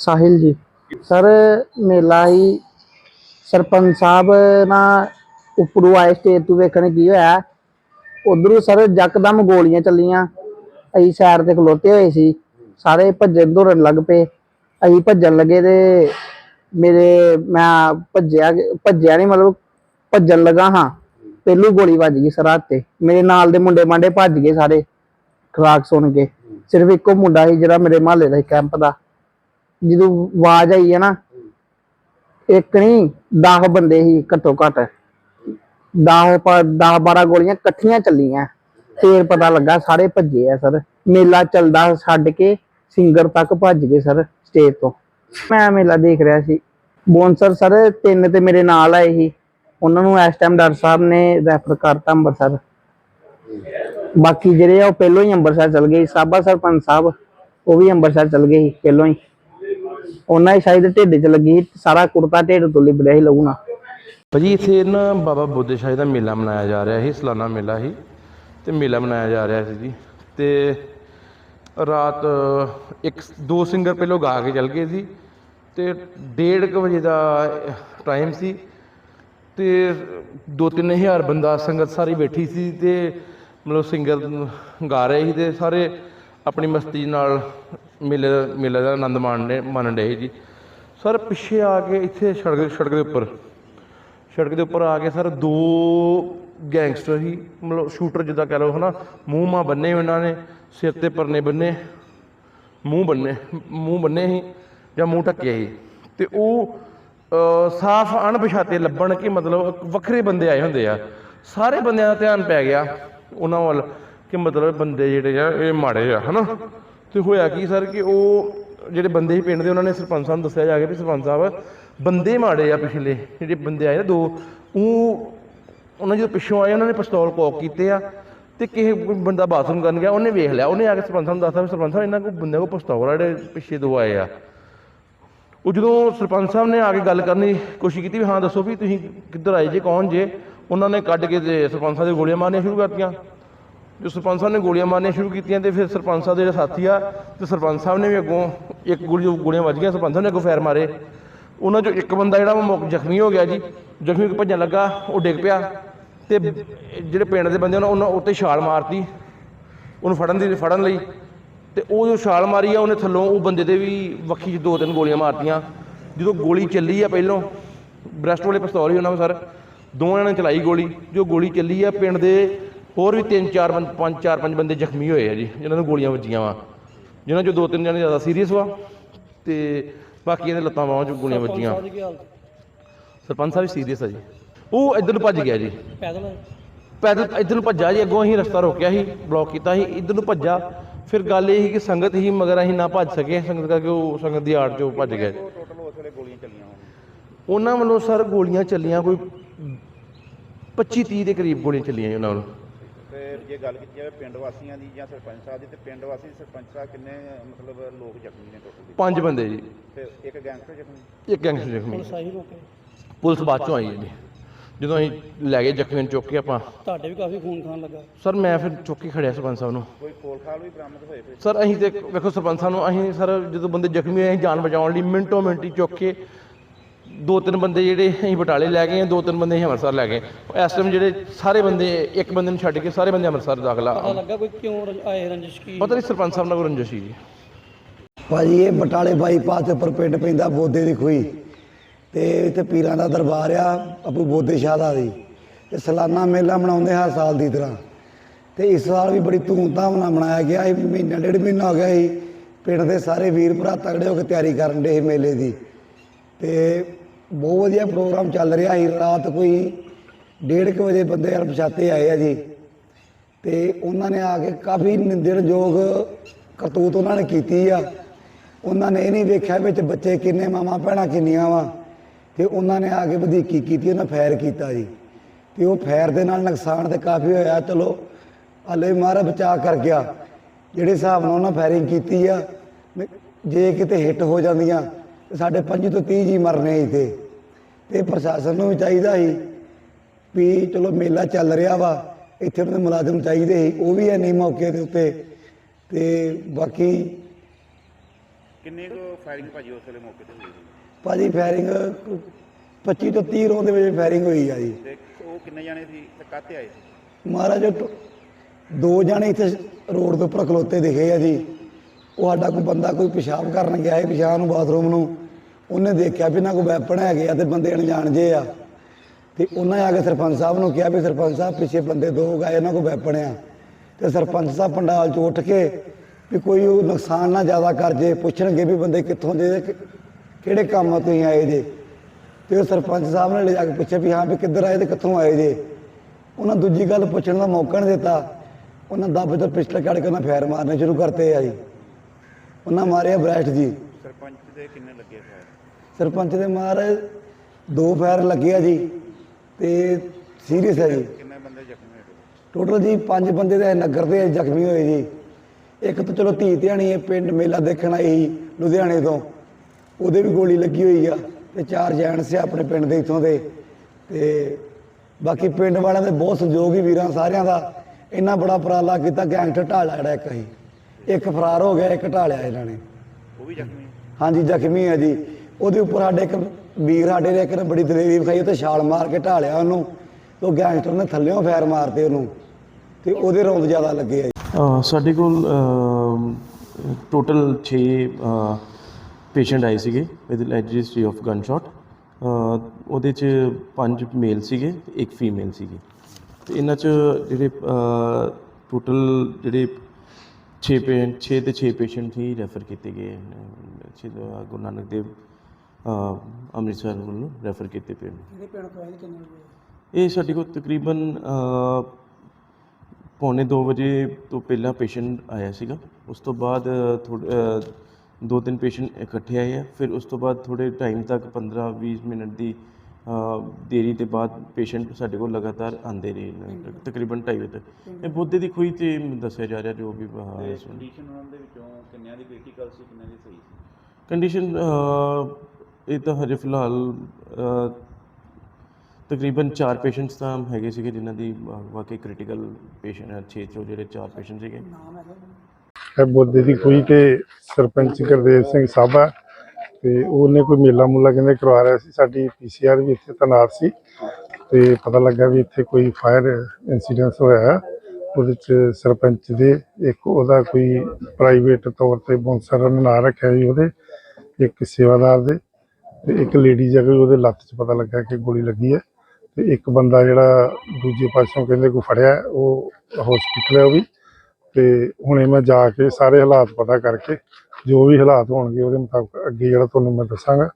ਸਾਹਿਲ ਜੀ। ਸਰ, ਮੇਲਾ ਹੀ ਸਰਪੰਚ ਸਾਹਿਬ ਨਾ ਉੱਪਰੋਂ ਆਏ ਸਟੇਜ ਤੋਂ ਵੇਖਣ ਕੀ ਹੋਇਆ। ਉਧਰੋਂ ਸਰ ਜੱਕਦਮ ਗੋਲੀਆਂ ਚੱਲੀਆਂ। ਅਸੀਂ ਸਾਈਡ ਤੇ ਖਲੋਤੇ ਹੋਏ ਸੀ। ਸਾਰੇ ਭੱਜਣ ਦੌੜਨ ਲੱਗ ਪਏ। ਅਸੀਂ ਭੱਜਣ ਲੱਗੇ ਤੇ ਮੇਰੇ ਮੈਂ ਭੱਜਿਆ ਭੱਜਿਆ ਨਹੀਂ ਮਤਲਬ ਭੱਜਣ ਲੱਗਾ ਹਾਂ। ਪਹਿਲੂ ਗੋਲੀ ਵੱਜ ਗਈ ਸਰ ਹੱਥ ਤੇ। ਮੇਰੇ ਨਾਲ ਦੇ ਮੁੰਡੇ ਮਾਂਡੇ ਭੱਜ ਗਏ ਸਾਰੇ। ਖਰਾਕ ਸੁਣ ਕੇ। ਸਿਰਫ ਇੱਕੋ ਮੁੰਡਾ ਸੀ ਜਿਹੜਾ ਮੇਰੇ ਮਹੱਲੇ ਦਾ ਕੈਂਪ ਦਾ। ਜਦੋਂ ਆਵਾਜ਼ ਆਈ ਹੈ ਨਾ, ਇੱਕ ਨਹੀਂ 10 ਬੰਦੇ ਸੀ ਘੱਟੋ ਘੱਟ। 10 10 12 ਗੋਲੀਆਂ ਇਕੱਠੀਆਂ ਚੱਲੀਆਂ। ਫੇਰ ਪਤਾ ਲੱਗਾ ਸਾਰੇ ਭੱਜੇ ਆ ਸਰ। ਮੇਲਾ ਚੱਲਦਾ ਛੱਡ ਕੇ ਸਿੰਗਰ ਤੱਕ ਭੱਜ ਗਏ ਸਰ ਸਟੇਜ ਤੋਂ। ਮੈਂ ਮੇਲਾ ਦੇਖ ਰਿਹਾ ਸੀ। ਬੋਨਸਰ ਸਰ ਤਿੰਨ ਤੇ ਮੇਰੇ ਨਾਲ ਆਏ ਸੀ। ਉਹਨਾਂ ਨੂੰ ਇਸ ਟਾਈਮ ਡਾਕਟਰ ਸਾਹਿਬ ਨੇ ਰੈਫਰ ਕਰਤਾ ਅੰਮ੍ਰਿਤਸਰ ਬਾਕੀ ਜਿਹੜੇ ਆ ਉਹ ਪਹਿਲੋਂ ਹੀ ਅੰਮ੍ਰਿਤਸਰ ਚਲ ਗਏ ਸੀ। ਸਾਬਾ ਸਰਪੰਚ ਸਾਹਿਬ, ਉਹ ਵੀ ਅੰਮ੍ਰਿਤਸਰ ਚਲ ਗਏ ਸੀ, ਪਹਿਲੋਂ ਹੀ। ਉਹਨਾਂ ਦੀ ਸ਼ਾਇਦ ਢਿੱਡ 'ਚ ਲੱਗੀ, ਸਾਰਾ ਕੁੜਤਾ ਢਿੱਡ ਤੋਂ ਲਿਬੜਿਆ ਸੀ ਲਹੂ ਭਾਜੀ, ਇੱਥੇ ਨਾ ਬਾਬਾ ਬੁੱਧ ਸ਼ਾਹ ਦਾ ਮੇਲਾ ਮਨਾਇਆ ਜਾ ਰਿਹਾ ਸੀ, ਸਾਲਾਨਾ ਮੇਲਾ ਸੀ, ਤੇ ਮੇਲਾ ਮਨਾਇਆ ਜਾ ਰਿਹਾ ਸੀ ਜੀ। ਤੇ ਰਾਤ ਇੱਕ, ਦੋ ਸਿੰਗਰ ਪਹਿਲੋਂ ਗਾ ਕੇ ਚੱਲ ਗਏ ਸੀ, ਤੇ 1:30 ਵਜੇ ਦਾ ਟਾਈਮ ਸੀ, ਤੇ ਦੋ ਤਿੰਨ ਹਜ਼ਾਰ ਬੰਦਾ ਸੰਗਤ ਸਾਰੀ ਬੈਠੀ ਸੀ, ਤੇ ਮਤਲਬ ਸਿੰਗਰ ਗਾ ਰਹੇ ਸੀ, ਤੇ ਸਾਰੇ ਆਪਣੀ ਮਸਤੀ ਨਾਲ ਮੇਲੇ ਦਾ ਮੇਲੇ ਦਾ ਆਨੰਦ ਮਾਣਨੇ ਮੰਨ ਰਹੇ ਜੀ। ਸਰ, ਪਿੱਛੇ ਆ ਕੇ ਇੱਥੇ ਸੜਕ ਸੜਕ ਦੇ ਉੱਪਰ, ਸੜਕ ਦੇ ਉੱਪਰ ਆ ਕੇ ਸਰ ਦੋ ਗੈਂਗਸਟਰ ਹੀ ਮਤਲਬ ਸ਼ੂਟਰ ਜਿੱਦਾਂ ਕਹਿ ਲਓ, ਹਨਾ, ਮੂੰਹ ਮਾ ਬੰਨੇ ਉਹਨਾਂ ਨੇ, ਸਿਰ ਤੇ ਪਰਨੇ ਬੰਨੇ, ਮੂੰਹ ਬੰਨੇ ਮੂੰਹ ਬੰਨੇ ਸੀ, ਜਾਂ ਮੂੰਹ ਢੱਕਿਆ ਸੀ। ਤੇ ਉਹ ਸਾਫ਼ ਅਣਪਛਾਤੇ ਲੱਭਣ ਕਿ ਮਤਲਬ ਵੱਖਰੇ ਬੰਦੇ ਆਏ ਹੁੰਦੇ ਆ। ਸਾਰੇ ਬੰਦਿਆਂ ਦਾ ਧਿਆਨ ਪੈ ਗਿਆ, ਉਹਨਾਂ ਵੱਲ, ਕਿ ਮਤਲਬ ਬੰਦੇ ਜਿਹੜੇ ਆ, ਇਹ ਮਾੜੇ ਆ, ਹਨਾ। ਤੇ ਹੋਇਆ ਕੀ ਸਰ ਕਿ ਉਹ ਜਿਹੜੇ ਬੰਦੇ ਸੀ ਪਿੰਡ ਦੇ, ਉਹਨਾਂ ਨੇ ਸਰਪੰਚ ਸਾਹਿਬ ਨੂੰ ਦੱਸਿਆ ਜਾ ਕੇ ਵੀ ਸਰਪੰਚ ਸਾਹਿਬ ਬੰਦੇ ਮਾੜੇ ਆ ਪਿਛਲੇ, ਜਿਹੜੇ ਬੰਦੇ ਆਏ ਨਾ ਦੋ, ਉਹ ਉਹਨਾਂ ਜਦੋਂ ਪਿੱਛੋਂ ਆਏ, ਉਹਨਾਂ ਨੇ ਪਿਸਤੌਲ ਕੋਕ ਕੀਤੇ ਆ ਤੇ ਕਿਸੇ ਬੰਦਾ ਬਾਥਰੂਮ ਕਰਨ ਗਿਆ, ਉਹਨੇ ਵੇਖ ਲਿਆ, ਉਹਨੇ ਆ ਕੇ ਸਰਪੰਚ ਸਾਹਿਬ ਨੂੰ ਦੱਸਤਾ ਵੀ ਸਰਪੰਚ ਸਾਹਿਬ ਇਹਨਾਂ ਕੋਲ ਬੰਦੇ ਕੋਲ ਪਿਸਤੌਲ ਆ, ਜਿਹੜੇ ਪਿੱਛੇ ਦੋ ਆਏ ਆ। ਉਹ ਜਦੋਂ ਸਰਪੰਚ ਸਾਹਿਬ ਨੇ ਆ ਕੇ ਗੱਲ ਕਰਨ ਦੀ ਕੋਸ਼ਿਸ਼ ਕੀਤੀ ਵੀ ਹਾਂ ਦੱਸੋ ਵੀ ਤੁਸੀਂ ਕਿੱਧਰ ਆਏ ਜੇ, ਕੌਣ ਜੇ, ਉਹਨਾਂ ਨੇ ਕੱਢ ਕੇ ਤੇ ਸਰਪੰਚ ਸਾਹਿਬ ਦੇ ਗੋਲੀਆਂ ਮਾਰਨੀਆਂ ਸ਼ੁਰੂ ਕਰਤੀਆਂ। ਜੋ ਸਰਪੰਚ ਸਾਹਿਬ ਨੇ ਗੋਲੀਆਂ ਮਾਰਨੀਆਂ ਸ਼ੁਰੂ ਕੀਤੀਆਂ ਤੇ ਫਿਰ ਸਰਪੰਚ ਸਾਹਿਬ ਦੇ ਜਿਹੜੇ ਸਾਥੀ ਆ ਤੇ ਸਰਪੰਚ ਸਾਹਿਬ ਨੇ ਵੀ ਅੱਗੋਂ ਇੱਕ ਗੋਲੀ ਗੋਲੀਆਂ ਵੱਜ ਗਈਆਂ, ਸਰਪੰਚ ਸਾਹਿਬ ਨੇ ਅੱਗੋਂ ਫੈਰ ਮਾਰੇ। ਉਹਨਾਂ ਚੋਂ ਇੱਕ ਬੰਦਾ ਜਿਹੜਾ ਉਹ ਜ਼ਖਮੀ ਹੋ ਗਿਆ ਜੀ। ਜ਼ਖਮੀ ਹੋ ਭੱਜਣ ਲੱਗਾ, ਉਹ ਡਿੱਗ ਪਿਆ ਤੇ ਜਿਹੜੇ ਪਿੰਡ ਦੇ ਬੰਦੇ ਉਹਨਾਂ ਉੱਤੇ ਛਾਲ ਮਾਰਤੀ, ਉਹਨੂੰ ਫੜਨ ਦੀ, ਫੜਨ ਲਈ ਤੇ ਉਹ ਜੋ ਛਾਲ ਮਾਰੀ ਆ, ਉਹਨੇ ਥੱਲੋਂ ਉਹ ਬੰਦੇ 'ਤੇ ਵੀ ਵੱਖੀ 'ਚ ਦੋ ਤਿੰਨ ਗੋਲੀਆਂ ਮਾਰਤੀਆਂ। ਜਦੋਂ ਗੋਲੀ ਚੱਲੀ ਆ ਪਹਿਲੋਂ, ਬ੍ਰੈਸਟ ਵਾਲੇ ਪਿਸਤੌਲ ਹੀ ਉਹਨਾਂ ਨੂੰ ਸਰ। ਦੋਵਾਂ ਨੇ ਚਲਾਈ ਗੋਲੀ। ਜੋ ਗੋਲੀ ਚੱਲੀ ਆ, ਪਿੰਡ ਦੇ ਹੋਰ ਵੀ ਤਿੰਨ ਚਾਰ ਬੰਦ ਪੰਜ ਚਾਰ ਪੰਜ ਬੰਦੇ ਜ਼ਖਮੀ ਹੋਏ ਆ ਜੀ ਜਿਨ੍ਹਾਂ ਨੂੰ ਗੋਲੀਆਂ ਵੱਜੀਆਂ ਵਾ। ਜਿਨ੍ਹਾਂ ਚੋਂ ਦੋ ਤਿੰਨ ਜਣੇ ਜ਼ਿਆਦਾ ਸੀਰੀਅਸ ਵਾ ਤੇ ਬਾਕੀ ਇਹਦੇ ਲੱਤਾਂ ਬਾਹਾਂ 'ਚ ਗੋਲੀਆਂ ਵੱਜੀਆਂ। ਸਰਪੰਚ ਸਾਹਿਬ ਸੀਰੀਅਸ ਆ ਜੀ। ਉਹ ਇੱਧਰ ਨੂੰ ਭੱਜ ਗਿਆ ਜੀ। ਪੈਦਲ? ਪੈਦਲ ਇੱਧਰ ਨੂੰ ਭੱਜਾ ਜੀ ਅੱਗੋਂ ਅਸੀਂ ਰਸਤਾ ਰੋਕਿਆ ਸੀ ਬਲੌਕ ਕੀਤਾ ਸੀ ਇੱਧਰ ਨੂੰ ਭੱਜਾ। ਫਿਰ ਗੱਲ ਇਹ ਸੀ ਕਿ ਸੰਗਤ ਹੀ ਮਗਰ ਅਸੀਂ ਨਾ ਭੱਜ ਸਕੇ ਸੰਗਤ ਕਰਕੇ ਉਹ ਸੰਗਤ ਦੀ ਆੜ 'ਚੋਂ ਭੱਜ ਗਿਆ ਉਹਨਾਂ ਵੱਲੋਂ ਸਰ ਗੋਲੀਆਂ ਚੱਲੀਆਂ ਕੋਈ 25 30 ਦੇ ਕਰੀਬ ਗੋਲੀਆਂ ਚੱਲੀਆਂ ਉਹਨਾਂ ਵੱਲੋਂ। ਤੇ ਜੇ ਗੱਲ ਕੀਤੀ ਜਾਵੇ ਪਿੰਡ ਵਾਸੀਆਂ ਦੀ ਜਾਂ ਸਰਪੰਚ ਸਾਹਿਬ ਦੀ ਤੇ ਪਿੰਡ ਵਾਸੀ ਸਰਪੰਚ ਸਾਹਿਬ ਕਿੰਨੇ ਮਤਲਬ ਲੋਕ ਜ਼ਖਮੀ ਨੇ ਟੋਟਲ ਪੰਜ ਬੰਦੇ ਜੀ। ਤੇ ਇੱਕ ਗੈਂਗਸਟਰ ਜ਼ਖਮੀ ਇੱਕ ਗੈਂਗਸਟਰ ਜ਼ਖਮੀ ਸਾਹੀ ਰੋਕੇ। ਪੁਲਿਸ ਬਾਅਦ ਚੋਂ ਆਈ ਹੈ ਜੀ। ਜਦੋਂ ਅਸੀਂ ਲੈ ਗਏ ਜ਼ਖਮੀ ਨੂੰ ਚੁੱਕ ਕੇ ਆਪਾਂ। ਤੁਹਾਡੇ ਵੀ ਕਾਫੀ ਖੂਨ ਖਾਨ ਲੱਗਾ। ਸਰ ਮੈਂ ਫਿਰ ਚੁੱਕ ਕੇ ਖੜਿਆ ਸਰਪੰਚ ਸਾਹਿਬ ਨੂੰ। ਕੋਈ ਖੋਲ ਖਾਲ ਵੀ ਬਰਾਮਦ ਹੋਏ ਫਿਰ? ਸਰ ਅਸੀਂ ਤੇ ਵੇਖੋ ਸਰਪੰਚ ਸਾਹਿਬ ਨੂੰ ਅਸੀਂ ਸਰ ਜਦੋਂ ਬੰਦੇ ਜ਼ਖਮੀ ਹੋਏ ਅਸੀਂ ਜਾਨ ਬਚਾਉਣ ਲਈ ਮਿੰਟੋ ਮਿੰਟ ਹੀ ਚੁੱਕ ਕੇ ਦੋ ਤਿੰਨ ਬੰਦੇ ਜਿਹੜੇ ਅਸੀਂ ਬਟਾਲੇ ਲੈ ਗਏ ਦੋ ਤਿੰਨ ਬੰਦੇ ਅਸੀਂ ਅੰਮ੍ਰਿਤਸਰ ਲੈ ਗਏ। ਇਸ ਟਾਈਮ ਜਿਹੜੇ ਸਾਰੇ ਬੰਦੇ ਇੱਕ ਬੰਦੇ ਨੂੰ ਛੱਡ ਕੇ ਸਾਰੇ ਬੰਦੇ ਅੰਮ੍ਰਿਤਸਰ ਦਾਖਲਾ। ਪਤਾ ਲੱਗਾ ਕੋਈ ਕਿਉਂ ਆਏ ਰੰਜਿਸ਼ ਕੀ? ਪਤਾ ਨਹੀਂ ਸਰਪੰਚ ਸਾਹਿਬ ਨਾਲ ਕੋਈ ਰੰਜਿਸ਼ ਸੀ ਜੀ। ਭਾਜੀ ਇਹ ਬਟਾਲੇ ਬਾਈਪਾਸ ਦੇ ਉੱਪਰ ਪਿੰਡ ਪੈਂਦਾ ਬੋਦੇ ਦੀ ਖੂਹੀ। ਤੇ ਇੱਥੇ ਪੀਰਾਂ ਦਾ ਦਰਬਾਰ ਆ ਆਪੂ ਬੋਦੇ ਸ਼ਾਹ ਦਾ ਦੀ ਤੇ ਸਾਲਾਨਾ ਮੇਲਾ ਮਨਾਉਂਦੇ ਹਰ ਸਾਲ ਦੀ ਤਰ੍ਹਾਂ। ਤੇ ਇਸ ਸਾਲ ਵੀ ਬੜੀ ਧੂਮਧਾਮ ਨਾਲ ਮਨਾਇਆ ਗਿਆ ਇਹ ਮਹੀਨਾ ਡੇਢ ਮਹੀਨਾ ਹੋ ਗਿਆ ਸੀ। ਪਿੰਡ ਦੇ ਸਾਰੇ ਵੀਰ ਭਰਾ ਤਗੜੇ ਹੋ ਕੇ ਤਿਆਰੀ ਕਰਨ ਦੇ ਮੇਲੇ ਦੀ। ਤੇ ਬਹੁਤ ਵਧੀਆ ਪ੍ਰੋਗਰਾਮ ਚੱਲ ਰਿਹਾ ਸੀ, ਰਾਤ ਕੋਈ 1:30 ਵਜੇ ਬੰਦੇ ਅਣਪਛਾਤੇ ਆਏ ਆ ਜੀ। ਤੇ ਉਹਨਾਂ ਨੇ ਆ ਕੇ ਕਾਫੀ ਨਿੰਦਣਯੋਗ ਕਰਤੂਤ ਉਹਨਾਂ ਨੇ ਕੀਤੀ ਆ। ਉਹਨਾਂ ਨੇ ਇਹ ਨਹੀਂ ਵੇਖਿਆ ਵਿੱਚ ਬੱਚੇ ਕਿੰਨੇ, ਮਾਵਾਂ, ਭੈਣਾਂ ਕਿੰਨੀਆਂ ਵਾ। ਤੇ ਉਹਨਾਂ ਨੇ ਆ ਕੇ ਵਧੀਕੀ ਕੀਤੀ, ਉਹਨਾਂ ਫੈਰ ਕੀਤਾ ਜੀ। ਤੇ ਉਹ ਫੈਰ ਦੇ ਨਾਲ ਨੁਕਸਾਨ ਤੇ ਕਾਫੀ ਹੋਇਆ। ਚਲੋ, ਹਲੇ ਮਾਰਾ ਬਚਾ ਕਰ ਗਿਆ। ਜਿਹੜੇ ਹਿਸਾਬ ਨਾਲ ਉਹਨਾਂ ਫਾਇਰਿੰਗ ਕੀਤੀ ਆ ਜੇ ਕਿਤੇ ਹਿੱਟ ਹੋ ਜਾਂਦੀਆਂ ਤੇ ਸਾਡੇ 25 ਤੋਂ 30 ਜੀ ਮਰਨੇ ਸੀ ਤੇ ਪ੍ਰਸ਼ਾਸਨ ਨੂੰ ਵੀ ਚਾਹੀਦਾ ਸੀ ਵੀ ਚਲੋ ਮੇਲਾ ਚੱਲ ਰਿਹਾ ਵਾ ਇੱਥੇ ਉਹਨਾਂ ਦੇ ਮੁਲਾਜ਼ਮ ਚਾਹੀਦੇ ਸੀ ਉਹ ਵੀ ਹੈ ਨਹੀਂ ਮੌਕੇ ਦੇ ਉੱਤੇ। ਤੇ ਬਾਕੀ ਕਿੰਨੇ ਕੁ ਫਾਇਰਿੰਗ ਭਾਜੀ ਉਸ ਵੇਲੇ ਮੌਕੇ ਤੇ ਹੋਈ ਸੀ? ਭਾਜੀ ਫਾਇਰਿੰਗ 25 ਤੋਂ 30 ਰੋਂ ਦੇ ਵਿੱਚ ਫਾਇਰਿੰਗ ਹੋਈ ਆ ਜੀ। ਤੇ ਉਹ ਕਿੰਨੇ ਜਾਣੇ ਸੀ ਤੇ ਕਾਹਤੇ ਆਏ ਸੀ? ਮਹਾਰਾਜ ਉਹ ਟੋ- ਦੋ ਜਾਣੇ ਇੱਥੇ ਰੋਡ ਦੇ ਉੱਪਰ ਖਲੋਤੇ ਦਿਖੇ ਆ ਜੀ। ਉਹ ਸਾਡਾ ਕੋਈ ਬੰਦਾ ਕੋਈ ਪਿਸ਼ਾਬ ਕਰਨ ਗਿਆ ਹੈ ਪਿਸ਼ਾਬ ਨੂੰ ਬਾਥਰੂਮ ਨੂੰ, ਉਹਨੇ ਦੇਖਿਆ ਵੀ ਇਹਨਾਂ ਕੋਲ ਵੈਪਨ ਹੈਗੇ ਆ ਤੇ ਬੰਦੇ ਅਣਜਾਣ ਜੇ ਆ। ਤੇ ਉਹਨਾਂ ਆ ਕੇ ਸਰਪੰਚ ਸਾਹਿਬ ਨੂੰ ਕਿਹਾ ਵੀ ਸਰਪੰਚ ਸਾਹਿਬ, ਪਿੱਛੇ ਬੰਦੇ ਦੋ ਗਏ ਇਹਨਾਂ ਕੋਲ ਵੈਪਨ ਆ। ਤੇ ਸਰਪੰਚ ਸਾਹਿਬ ਪੰਡਾਲ 'ਚ ਉੱਠ ਕੇ ਵੀ ਕੋਈ ਉਹ ਨੁਕਸਾਨ ਨਾ ਜ਼ਿਆਦਾ ਕਰ ਜੇ, ਪੁੱਛਣਗੇ ਵੀ ਬੰਦੇ ਕਿੱਥੋਂ ਦੇ ਕਿਹੜੇ ਕੰਮ ਆ ਤੁਸੀਂ ਆਏ ਜੇ। ਤੇ ਉਹ ਸਰਪੰਚ ਸਾਹਿਬ ਨੇ ਲਿਜਾ ਕੇ ਪੁੱਛਿਆ ਵੀ ਹਾਂ ਵੀ ਕਿੱਧਰ ਆਏ ਤੇ ਕਿੱਥੋਂ ਆਏ ਜੇ। ਉਹਨਾਂ ਦੂਜੀ ਗੱਲ ਪੁੱਛਣ ਦਾ ਮੌਕਾ ਨਹੀਂ ਦਿੱਤਾ। ਉਹਨਾਂ ਦੱਬ ਤੋਂ ਪਿਸਟਲ ਕੱਢ ਕੇ ਉਹਨਾਂ ਫੈਰ ਮਾਰਨੇ ਸ਼ੁਰੂ ਕਰਤੇ ਆ ਜੀ। ਉਹਨਾਂ ਮਾਰਿਆ ਬ੍ਰੈਸਟ ਜੀ। ਸਰਪੰਚ ਦੇ ਕਿੰਨੇ ਲੱਗੇ ਫਾਇਰ ਸਰਪੰਚ ਦੇ ਮਾਰ ਦੋ ਫਾਇਰ ਲੱਗੇ ਆ ਜੀ ਤੇ ਸੀਰੀਅਸ ਹੈ ਜੀ। ਕਿੰਨੇ ਬੰਦੇ ਜ਼ਖਮੀ ਹੋਏ? ਟੋਟਲ ਜੀ ਪੰਜ ਬੰਦੇ ਦੇ ਨਗਰ ਦੇ ਜ਼ਖਮੀ ਹੋਏ ਜੀ। ਇੱਕ ਤਾਂ ਚਲੋ ਧੀ ਧਿਆਣੀ ਇਹ ਪਿੰਡ ਮੇਲਾ ਦੇਖਣ ਆਈ ਸੀ ਲੁਧਿਆਣੇ ਤੋਂ। ਉਹਦੇ ਵੀ ਗੋਲੀ ਲੱਗੀ ਹੋਈ ਆ ਤੇ ਚਾਰ ਜੈਂਟਸ ਸੀ ਆਪਣੇ ਪਿੰਡ ਦੇ ਇੱਥੋਂ ਦੇ। ਤੇ ਬਾਕੀ ਪਿੰਡ ਵਾਲਿਆਂ ਦੇ ਬਹੁਤ ਸਹਿਯੋਗ ਹੀ ਵੀਰਾਂ ਸਾਰਿਆਂ ਦਾ। ਇੰਨਾ ਬੜਾ ਉਪਰਾਲਾ ਕੀਤਾ ਗੈਂਗਸਟਰ ਢਾਲਿਆ ਜਿਹੜਾ ਇੱਕ ਹੀ ਇੱਕ ਫਰਾਰ ਹੋ ਗਿਆ, ਇੱਕ ਢਾਲਿਆ ਇਹਨਾਂ ਨੇ। ਉਹ ਵੀ ਜ਼ਖਮੀ ਹਾਂਜੀ, ਜ਼ਖਮੀ ਹੈ ਜੀ। ਉਹਦੇ ਉੱਪਰ ਸਾਡੇ ਇੱਕ ਵੀਰ, ਸਾਡੇ ਨੇ ਇੱਕ ਨੇ ਬੜੀ ਦਲੇਰੀ ਵਿਖਾਈ ਤੇ ਛਾਲ ਮਾਰ ਕੇ ਢਾਲਿਆ ਉਹਨੂੰ। ਉਹ ਗੈਂਗਸਟਰ ਨੇ ਥੱਲਿਓਂ ਫਾਇਰ ਮਾਰਤੇ ਉਹਨੂੰ। ਤੇ ਉਹਦੇ ਰੌਂਦ ਜ਼ਿਆਦਾ ਲੱਗੇ ਆ ਜੀ। ਸਾਡੇ ਕੋਲ ਟੋਟਲ 6 ਪੇਸ਼ੈਂਟ ਆਏ ਸੀਗੇ with history of gun shot ਉਹਦੇ ਚ ਪੰਜ ਮੇਲ ਸੀਗੇ ਤੇ ਇੱਕ ਫੀਮੇਲ ਸੀਗੀ। ਤੇ ਇਹਨਾਂ ਚ ਜਿਹੜੇ ਟੋਟਲ ਜਿਹੜੇ 6 ਪੇਸ਼ੈਂਟ 6 ਤੇ 6 ਪੇਸ਼ੈਂਟ ਹੀ ਰੈਫਰ ਕੀਤੇ ਗਏ ਨੇ। ਸ਼੍ਰੀ ਗੁਰੂ ਨਾਨਕ ਦੇਵ ਅ, ਅੰਮ੍ਰਿਤਸਰ ਵੱਲੋਂ ਰੈਫਰ ਕੀਤੇ ਪਏ ਨੇ। ਕਿਹੜੇ ਪਿੰਡ ਤੋਂ ਆਏ ਤੇ ਕਿੰਨੇ ਵਜੇ ਇਹ ਸਾਡੇ ਕੋਲ ਤਕਰੀਬਨ ਪੌਣੇ 2 ਵਜੇ ਤੋਂ ਪਹਿਲਾਂ ਪੇਸ਼ੈਂਟ ਆਇਆ ਸੀਗਾ। ਉਸ ਤੋਂ ਬਾਅਦ ਥੋੜ੍ਹੇ ਅ, ਦੋ ਤਿੰਨ ਪੇਸ਼ੈਂਟ ਇਕੱਠੇ ਆਏ ਆ। ਫਿਰ ਉਸ ਤੋਂ ਬਾਅਦ ਥੋੜੇ ਟਾਈਮ ਤੱਕ 15 20 ਮਿੰਟ ਦੀ ਦੇਰੀ ਦੇ ਬਾਅਦ ਪੇਸ਼ੈਂਟ ਸਾਡੇ ਕੋਲ ਲਗਾਤਾਰ ਆਉਂਦੇ ਰਹੇ ਨੇ, ਤਕਰੀਬਨ 2:30 ਵਜੇ ਤੱਕ। ਇਹ ਬੋਧੇ ਦੀ ਖੂਹੀ ਤੇ ਦੱਸਿਆ ਜਾ ਰਿਹਾ ਜੋ ਵੀ ਕੰਡੀਸ਼ਨ ਉਹਨਾਂ ਦੇ ਵਿੱਚੋਂ ਕਿੰਨਿਆਂ ਦੀ ਕ੍ਰਿਟੀਕਲ ਸੀ ਕਿੰਨਿਆਂ ਦੀ ਸਹੀ ਸੀ? ਕੰਡੀਸ਼ਨ ਇਹ ਤਾਂ ਹਜੇ ਫਿਲਹਾਲ ਤਕਰੀਬਨ 4 ਪੇਸ਼ੈਂਟਸ ਤਾਂ ਹੈਗੇ ਸੀਗੇ ਜਿਨ੍ਹਾਂ ਦੀ ਵਾਕਈ ਕ੍ਰਿਟੀਕਲ ਪੇਸ਼ੈਂਟ ਹੈ 6 ਚੋਂ ਜਿਹੜੇ 4 ਪੇਸ਼ੈਂਟ ਸੀਗੇ। ਹੈ ਬੋਦੇ ਦੀ ਕੋਈ ਤੇ ਸਰਪੰਚ ਗੁਰਦੇਵ ਸਿੰਘ ਸਾਬਾ ਤੇ ਉਹਨੇ ਕੋਈ ਮੇਲਾ ਮੂਲਾ ਕਹਿੰਦੇ ਕਰਵਾ ਰਿਹਾ ਸੀ। ਸਾਡੀ ਪੀਸੀਆਰ ਵੀ ਇੱਥੇ ਤੈਨਾਤ ਸੀ ਤੇ ਪਤਾ ਲੱਗਾ ਵੀ ਇੱਥੇ ਕੋਈ ਫਾਇਰ ਇਨਸੀਡੈਂਟ ਹੋਇਆ ਉਹਦੇ ਚ ਸਰਪੰਚ ਦੇ ਇੱਕ ਉਹਦਾ ਕੋਈ ਪ੍ਰਾਈਵੇਟ ਤੌਰ ਤੇ ਬੌਂਸਰ ਨੇ ਨਾਂ ਰੱਖਿਆ ਜੀ ਉਹਦੇ, ਇੱਕ ਸੇਵਾਦਾਰ ਦੇ ਤੇ ਇੱਕ ਲੇਡੀ ਜਗ੍ਹਾ ਉਹਦੇ ਲੱਤ 'ਚ ਪਤਾ ਲੱਗਾ ਕਿ ਗੋਲੀ ਲੱਗੀ ਹੈ ਤੇ ਇੱਕ ਬੰਦਾ ਜਿਹੜਾ ਦੂਜੇ ਪਾਸੋਂ ਕਹਿੰਦੇ ਕੋਈ ਫੜਿਆ ਉਹ ਹਸਪੀਟਲ ਹੈ ਉਹ ਵੀ। ਤੇ ਹੁਣੇ ਮੈਂ ਜਾ ਕੇ ਸਾਰੇ ਹਾਲਾਤ ਪਤਾ ਕਰਕੇ ਜੋ ਵੀ ਹਾਲਾਤ ਹੋਣਗੇ ਉਹਦੇ ਮੁਤਾਬਕ ਅੱਗੇ ਜਿਹੜਾ ਤੁਹਾਨੂੰ ਮੈਂ ਦੱਸਾਂਗਾ।